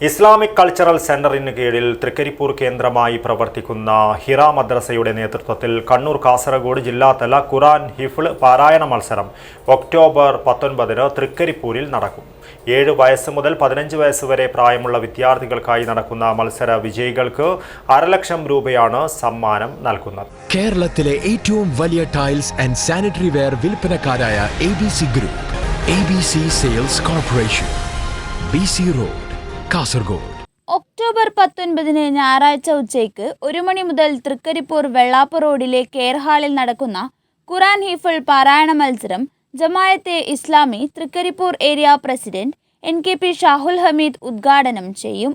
Islamic cultural സെന്ററിന് കീഴിൽ തൃക്കരിപ്പൂർ കേന്ദ്രമായി പ്രവർത്തിക്കുന്ന ഹിറ മദ്രസയുടെ നേതൃത്വത്തിൽ കണ്ണൂർ കാസർഗോഡ് ജില്ലാതല ഖുറാൻ ഹിഫിൾ പാരായണ മത്സരം ഒക്ടോബർ പത്തൊൻപതിന് തൃക്കരിപ്പൂരിൽ നടക്കും. ഏഴ് വയസ്സ് മുതൽ പതിനഞ്ച് വയസ്സ് വരെ പ്രായമുള്ള വിദ്യാർത്ഥികൾക്കായി നടക്കുന്ന മത്സര വിജയികൾക്ക് അരലക്ഷം രൂപയാണ് സമ്മാനം നൽകുന്നത്. കേരളത്തിലെ ഏറ്റവും വലിയ tiles and sanitary ware വിൽപ്പനക്കാരായ A B C group A B C sales corporation B C road Kasaragod. October പത്തൊൻപതിന് ഞായറാഴ്ച ഉച്ചയ്ക്ക് ഒരു മണി മുതൽ തൃക്കരിപ്പൂർ വെള്ളാപ്പ് റോഡിലെ കെയർ ഹാളിൽ നടക്കുന്ന ഖുറാൻ ഹീഫുൾ പാരായണ മത്സരം Jamaat e Islami Trikaripur area president N K P Shahul Hameed ഉദ്ഘാടനം ചെയ്യും.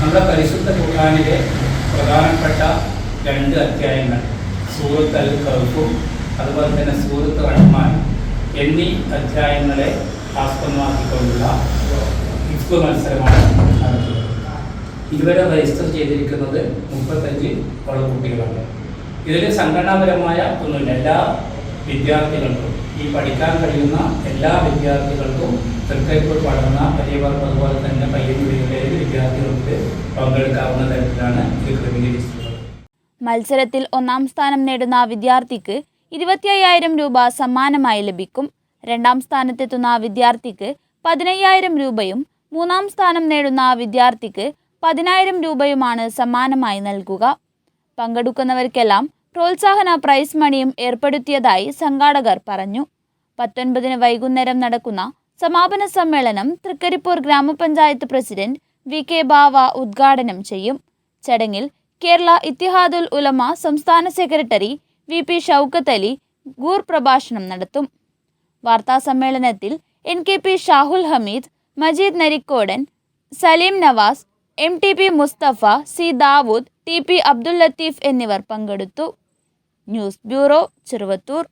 നമ്മുടെ പരിശുദ്ധ ഖുർആാനിലെ പ്രധാനപ്പെട്ട രണ്ട് അധ്യായങ്ങൾ സൂറത്ത് അൽ കറുഫും അതുപോലെ തന്നെ സൂറത്ത് റഹ്മാൻ എന്നീ അധ്യായങ്ങളെ ആസ്പദമാക്കിക്കൊണ്ടുള്ള ഇഫ് മത്സരമാണ് ഇതുവരെ രജിസ്റ്റർ ചെയ്തിരിക്കുന്നത് മുപ്പത്തഞ്ച് കുട്ടികളാണ്. ഇതിൽ സംഘടനാപരമായ ഒന്നുമില്ല. എല്ലാ വിദ്യാർത്ഥികൾക്കും ഈ പഠിക്കാൻ കഴിയുന്ന എല്ലാ വിദ്യാർത്ഥികൾക്കും തൃക്കൈപ്പൂർ പഠന പരിവർ അതുപോലെ തന്നെ പയ്യന്നൂരിലെ വിദ്യാർത്ഥികൾക്ക് പങ്കെടുക്കാവുന്ന തരത്തിലാണ് ഇത് ക്രമീകരിച്ചിട്ടുള്ളത്. മത്സരത്തിൽ ഒന്നാം സ്ഥാനം നേടുന്ന വിദ്യാർത്ഥിക്ക് ഇരുപത്തി അയ്യായിരം രൂപ സമ്മാനമായി ലഭിക്കും. രണ്ടാം സ്ഥാനത്തെത്തുന്ന വിദ്യാർത്ഥിക്ക് പതിനയ്യായിരം രൂപയും മൂന്നാം സ്ഥാനം നേടുന്ന വിദ്യാർത്ഥിക്ക് പതിനായിരം രൂപയുമാണ് സമ്മാനമായി നൽകുക. പങ്കെടുക്കുന്നവർക്കെല്ലാം പ്രോത്സാഹന പ്രൈസ് മണിയും ഏർപ്പെടുത്തിയതായി സംഘാടകർ പറഞ്ഞു. പത്തൊൻപതിന് വൈകുന്നേരം നടക്കുന്ന സമാപന സമ്മേളനം തൃക്കരിപ്പൂർ ഗ്രാമപഞ്ചായത്ത് പ്രസിഡന്റ് വി കെ ബാവ ഉദ്ഘാടനം ചെയ്യും. ചടങ്ങിൽ കേരള ഇത്തിഹാദുൽ ഉലമ സംസ്ഥാന secretary V P Shoukath Ali ഗൂർ പ്രഭാഷണം നടത്തും. വാർത്താസമ്മേളനത്തിൽ N K P Shahul Hameed Majeed Narikkodan Saleem Navas M T P Mustafa C Dawood T P Abdul Latheef എന്നിവർ പങ്കെടുത്തു. News bureau Cheruvathur.